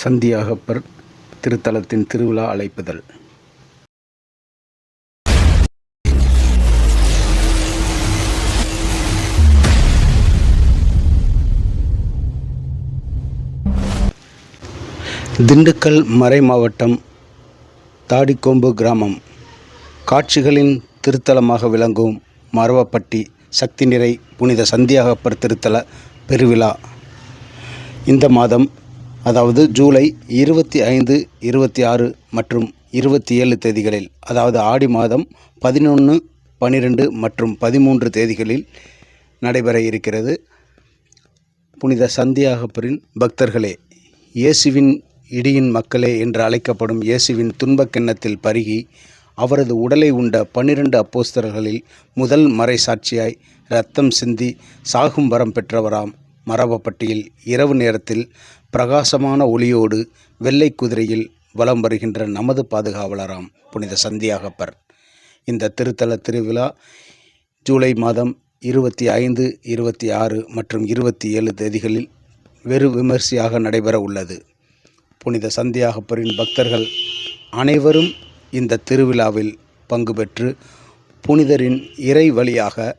சந்தியாகப்பர் திருத்தலத்தின் திருவிழா அழைப்புதல். திண்டுக்கல் மறை மாவட்டம் தாடிக்கொம்பு கிராமம். காட்சிகளின் திருத்தலமாக விளங்கும் மரவப்பட்டி சக்தி நிறை புனித சந்தியாகப்பர் திருத்தல பெருவிழா. இந்த மாதம் அதாவது ஜூலை இருபத்தி ஐந்து இருபத்தி ஆறு மற்றும் இருபத்தி ஏழு தேதிகளில் அதாவது ஆடி மாதம் பதினொன்று பன்னிரெண்டு மற்றும் பதிமூன்று தேதிகளில் நடைபெற இருக்கிறது. புனித சந்தியாகப்பரின் பக்தர்களே இயேசுவின் இடியின் மக்களே என்று அழைக்கப்படும் இயேசுவின் துன்பக் கிண்ணத்தில் பருகி அவரது உடலை உண்ட பன்னிரண்டு அப்போஸ்தர்களில் முதல் மறைசாட்சியாய் இரத்தம் சிந்தி சாகும் வரம் பெற்றவராம் மரபப்பட்டியில் இரவு நேரத்தில் பிரகாசமான ஒளியோடு வெள்ளை குதிரையில் வலம் வருகின்ற நமது பாதுகாவலராம் புனித சந்தியாகப்பர். இந்த திருத்தல திருவிழா ஜூலை மாதம் இருபத்தி ஐந்து இருபத்தி ஆறு மற்றும் இருபத்தி ஏழு தேதிகளில் வெறு விமர்சையாக நடைபெற உள்ளது. புனித சந்தியாகப்பரின் பக்தர்கள் அனைவரும் இந்த திருவிழாவில் பங்கு பெற்று புனிதரின் இறை வழியாக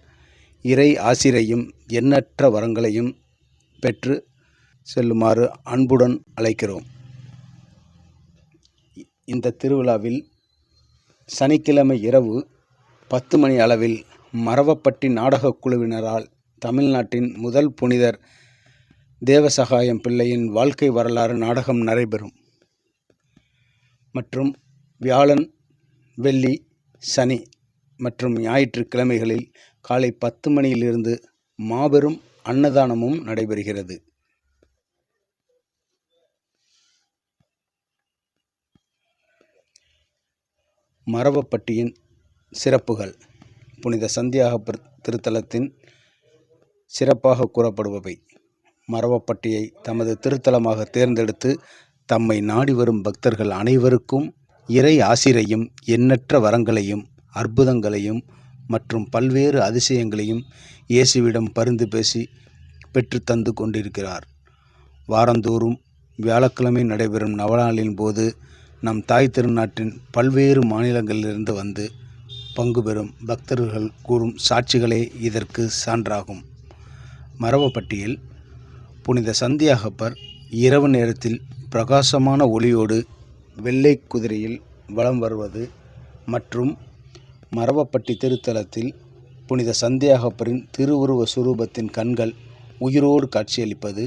இறை ஆசிரையும் எண்ணற்ற வரங்களையும் பெற்று செல்லுமாறு அன்புடன் அழைக்கிறோம். இந்த திருவிழாவில் சனிக்கிழமை இரவு பத்து மணி அளவில் மரவப்பட்டி நாடகக் குழுவினரால் தமிழ்நாட்டின் முதல் புனிதர் தேவசகாயம் பிள்ளையின் வாழ்க்கை வரலாறு நாடகம் நடைபெறும். மற்றும் வியாழன் வெள்ளி சனி மற்றும் ஞாயிற்றுக்கிழமைகளில் காலை பத்து மணியிலிருந்து மாபெரும் அன்னதானமும் நடைபெறுகிறது. மரவப்பட்டியின் சிறப்புகள். புனித சந்தியாக திருத்தலத்தின் சிறப்பாக கூறப்படுபவை. மரவப்பட்டியை தமது திருத்தலமாக தேர்ந்தெடுத்து தம்மை நாடி வரும் பக்தர்கள் அனைவருக்கும் இறை ஆசிரையும் எண்ணற்ற வரங்களையும் அற்புதங்களையும் மற்றும் பல்வேறு அதிசயங்களையும் இயேசுவிடம் பரிந்து பேசி பெற்று தந்து கொண்டிருக்கிறார். வாரந்தோறும் வியாழக்கிழமை நடைபெறும் நவநாளின் போது நம் தாய் திருநாட்டின் பல்வேறு மாநிலங்களிலிருந்து வந்து பங்கு பெறும் பக்தர்கள் கூறும் சாட்சிகளே இதற்கு சான்றாகும். மரவப்பட்டியில் புனித சந்தியாகப்பர் இரவு நேரத்தில் பிரகாசமான ஒளியோடு வெள்ளை குதிரையில் வலம் வருவது மற்றும் மரவப்பட்டி திருத்தலத்தில் புனித சந்தியாகப்பரின் திருவுருவ சுரூபத்தின் கண்கள் உயிரோடு காட்சியளிப்பது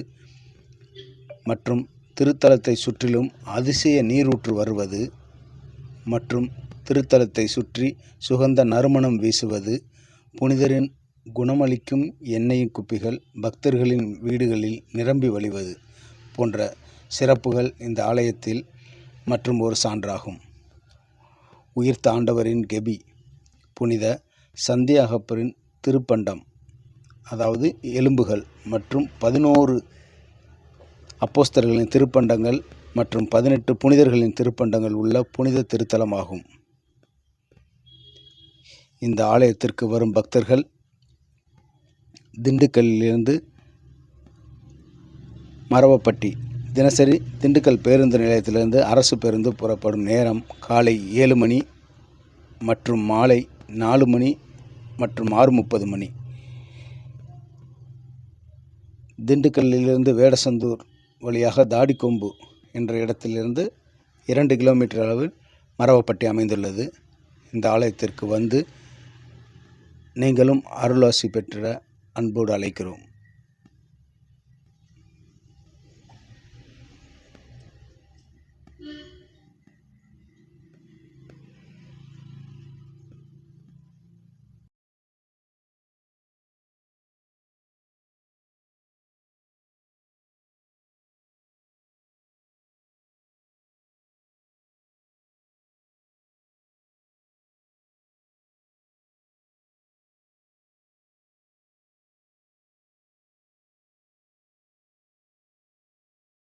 மற்றும் திருத்தலத்தை சுற்றிலும் அதிசய நீரூற்று வருவது மற்றும் திருத்தலத்தை சுற்றி சுகந்த நறுமணம் வீசுவது புனிதரின் குணமளிக்கும் எண்ணெய் குப்பிகள் பக்தர்களின் வீடுகளில் நிரம்பி வழிவது போன்ற சிறப்புகள் இந்த ஆலயத்தில் மற்றும் ஒரு சான்றாகும். உயிர் தாண்டவரின் கெபி புனித சந்தியாகப்பரின் திருப்பண்டம் அதாவது எலும்புகள் மற்றும் பதினோரு அப்போஸ்தர்களின் திருப்பண்டங்கள் மற்றும் பதினெட்டு புனிதர்களின் திருப்பண்டங்கள் உள்ள புனித திருத்தலமாகும். இந்த ஆலயத்திற்கு வரும் பக்தர்கள் திண்டுக்கல்லிலிருந்து மரவப்பட்டி தினசரி திண்டுக்கல் பேருந்து நிலையத்திலிருந்து அரசு பேருந்து புறப்படும் நேரம் காலை ஏழு மணி மற்றும் மாலை நாலு மணி மற்றும் ஆறு முப்பது மணி. திண்டுக்கல்லிலிருந்து வேடசந்தூர் வழியாக தாடிக்கொம்பு என்ற இடத்திலிருந்து இரண்டு கிலோமீட்டர் அளவில் மரவப்பட்டி அமைந்துள்ளது. இந்த ஆலயத்திற்கு வந்து நீங்களும் அருளாசி பெற்ற அன்போடு அழைக்கிறோம்.